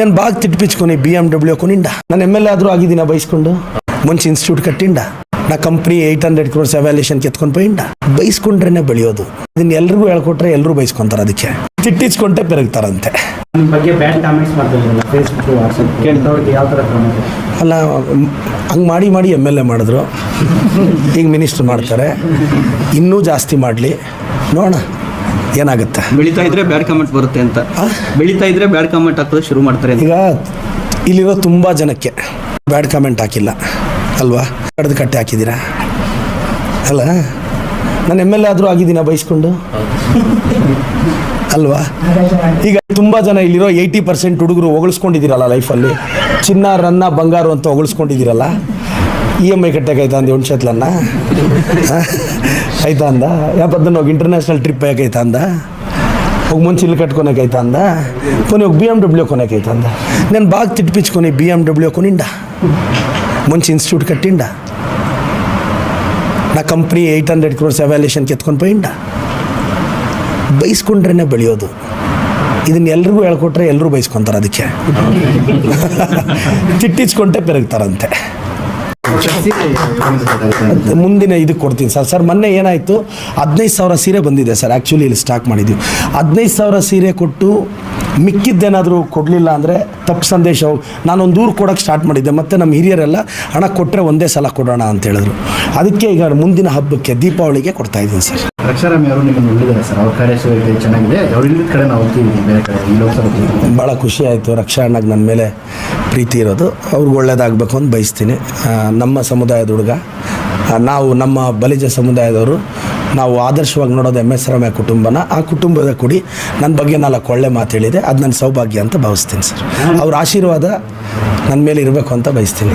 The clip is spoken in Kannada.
ನಾನು ಬಾಗ್ ತಿಟ್ಪಿಚ್ಕೊನಿ ಬಿ ಎಂ ಡಬ್ಲ್ಯೂ ಕೊನಿಂಡ ನಾನು ಎಂ ಎಲ್ ಎ ಆದರೂ ಆಗಿದ್ದೀನ ಬೈಸ್ಕೊಂಡು. ಮುಂಚೆ ಇನ್ಸ್ಟಿಟ್ಯೂಟ್ ಕಟ್ಟಿಂಡ ನಾ company eight hundred crores evaluation ಕೆತ್ಕೊಂಡು ಪೈಂಡ ಬೈಸ್ಕೊಂಡ್ರೆ ಬೆಳೆಯೋದು. ಇದನ್ನ ಎಲ್ರಿಗೂ ಹೇಳ್ಕೊಟ್ರೆ ಎಲ್ಲರೂ ಬೈಸ್ಕೊಂತಾರೆ ಅದಕ್ಕೆ. ತಿಟ್ಟಿಸ್ಕೊಂಡೆ ಬೆರಗ್ತಾರಂತೆ ಅಲ್ಲ ಹಂಗೆ ಮಾಡಿ ಮಾಡಿ ಎಂ ಎಲ್ ಎ ಮಾಡಿದ್ರು. ಈಗ ಮಿನಿಸ್ಟ್ರ್ ಮಾಡ್ತಾರೆ. ಇನ್ನೂ ಜಾಸ್ತಿ ಮಾಡಲಿ. ನೋಡೋಣ. ಏನಾಗುತ್ತೆ? ಬೆಳೀತಾ ಇದ್ರೆ ಬ್ಯಾಡ್ ಕಾಮೆಂಟ್ ಬರುತ್ತೆ ಅಂತ? ಬೆಳೀತಾ ಇದ್ರೆ ಬ್ಯಾಡ್ ಕಾಮೆಂಟ್ ಹಾಕೋದು ಶುರು ಮಾಡ್ತಾರೆ ಈಗ ಇಲ್ಲಿರೋ ತುಂಬ ಜನಕ್ಕೆ ಬ್ಯಾಡ್ ಕಾಮೆಂಟ್ ಹಾಕಿಲ್ಲ. ಅಲ್ವಾ? ಕಡ್ದು ಕಟ್ಟೆ ಹಾಕಿದ್ದೀರಾ? ಅಲ್ಲ? ನಾನು ಎಂ ಎಲ್ ಎ ಆದರೂ ಆಗಿದ್ದೀನ ಬಯಸ್ಕೊಂಡು ಅಲ್ವಾ? ಈಗ ತುಂಬ ಜನ ಇಲ್ಲಿರೋ ಏಯ್ಟಿ ಪರ್ಸೆಂಟ್ ಹುಡುಗರು ಹೊಗಳಿಸ್ಕೊಂಡಿದ್ದೀರಲ್ಲ ಲೈಫಲ್ಲಿ ಚಿನ್ನ ರನ್ನ ಬಂಗಾರು ಅಂತ ಹೊಗಳಿಸ್ಕೊಂಡಿದ್ದೀರಲ್ಲ. ಇ ಎಂ ಐ ಕಟ್ಟಕ್ಕೆ ಅಂದ ಒಂದು ಶತ್ಲನ್ನ ಆಯ್ತಾ ಅಂದ? ಯಪ್ಪ ಅದನ್ನು ಹೋಗಿ ಇಂಟರ್ನ್ಯಾಷನಲ್ ಟ್ರಿಪ್ ಯಾಕೈತಾ ಅಂದ? ಹೋಗಿ ಮುಂಚೆ ಇಲ್ಲಿ ಕಟ್ಕೊನಕೈತ ಅಂದ? ಕೊನೆ ಹೋಗಿ ಬಿ ಎಂ ಡಬ್ಲ್ಯೂ ಕೊನಕೈತ ಅಂದ? ನಾನು ಬಾಗ್ ತಿಟ್ಪಿಚ್ಕೊನಿ ಬಿ ಎಂ ಡಬ್ಲ್ಯೂ ಕೊನಿಂಡ ಮುಂಚೆ ಇನ್ಸ್ಟಿಟ್ಯೂಟ್ ಕಟ್ಟಿಂಡ ನಾ company eight hundred crores evaluation ಕೆತ್ಕೊಂಡು ಪೈಂಡ ಬೈಸ್ಕೊಂಡ್ರೇ ಬೆಳೆಯೋದು. ಇದನ್ನ ಎಲ್ರಿಗೂ ಹೇಳ್ಕೊಟ್ರೆ ಎಲ್ಲರೂ ಬೈಸ್ಕೊತಾರೆ ಅದಕ್ಕೆ. ಚಿಟ್ಟಿಸ್ಕೊಂಡೆ ಪೆರಗ್ತಾರಂತೆ. ಮುಂದಿನ ಇದಕ್ಕೆ ಕೊಡ್ತೀನಿ ಸರ್. ಸರ್, ಮೊನ್ನೆ ಏನಾಯಿತು? ಹದಿನೈದು ಸಾವಿರ ಸೀರೆ ಬಂದಿದೆ ಸರ್. ಆ್ಯಕ್ಚುಲಿ ಇಲ್ಲಿ ಸ್ಟಾಕ್ ಮಾಡಿದ್ದೀವಿ ಹದಿನೈದು ಸಾವಿರ ಸೀರೆ ಕೊಟ್ಟು ಮಿಕ್ಕಿದ್ದೇನಾದರೂ ಕೊಡಲಿಲ್ಲ ಅಂದರೆ ತಪ್ಪು ಸಂದೇಶ. ನಾನೊಂದು ದೂರು ಕೊಡೋಕ್ಕೆ ಸ್ಟಾರ್ಟ್ ಮಾಡಿದ್ದೆ. ಮತ್ತು ನಮ್ಮ ಹಿರಿಯರೆಲ್ಲ, ಹಣ ಕೊಟ್ಟರೆ ಒಂದೇ ಸಲ ಕೊಡೋಣ ಅಂತ ಹೇಳಿದ್ರು. ಅದಕ್ಕೆ ಈಗ ಮುಂದಿನ ಹಬ್ಬಕ್ಕೆ, ದೀಪಾವಳಿಗೆ ಕೊಡ್ತಾಯಿದ್ದೀನಿ ಸರ್. ರಕ್ಷಾರಾಮಿ ಅವರು ನಿಮ್ಮನ್ನು ಸರ್? ಅವ್ರ ಚೆನ್ನಾಗಿದೆ. ಅವ್ರು ಇಲ್ಲದ ಕಡೆ ನಾವು ಹೋಗ್ತೀವಿ ಬೇರೆ ಕಡೆ ಈ ಲೋಕಸಭಾ ಭಾಳ ಖುಷಿ ಆಯಿತು. ರಕ್ಷಾ ಅಣ್ಣಗೆ ನನ್ನ ಮೇಲೆ ಪ್ರೀತಿ ಇರೋದು. ಅವ್ರಿಗೆ ಒಳ್ಳೇದಾಗಬೇಕು ಅಂತ ಬಯಸ್ತೀನಿ. ನಮ್ಮ ಸಮುದಾಯದ ಹುಡುಗ. ನಾವು ನಮ್ಮ ಬಲಿಜ ಸಮುದಾಯದವರು. ನಾವು ಆದರ್ಶವಾಗಿ ನೋಡೋದು ಎಂ ಎಸ್ ರಾಮಯ್ಯ ಕುಟುಂಬನ. ಆ ಕುಟುಂಬದ ಕುಡಿ ನನ್ನ ಬಗ್ಗೆ ನಾಲ್ಕು ಒಳ್ಳೆ ಮಾತು ಹೇಳಿದೆ. ಅದು ನನ್ನ ಸೌಭಾಗ್ಯ ಅಂತ ಭಾವಿಸ್ತೀನಿ ಸರ್. ಅವ್ರ ಆಶೀರ್ವಾದ ನನ್ನ ಮೇಲೆ ಇರಬೇಕು ಅಂತ ಬಯಸ್ತೀನಿ.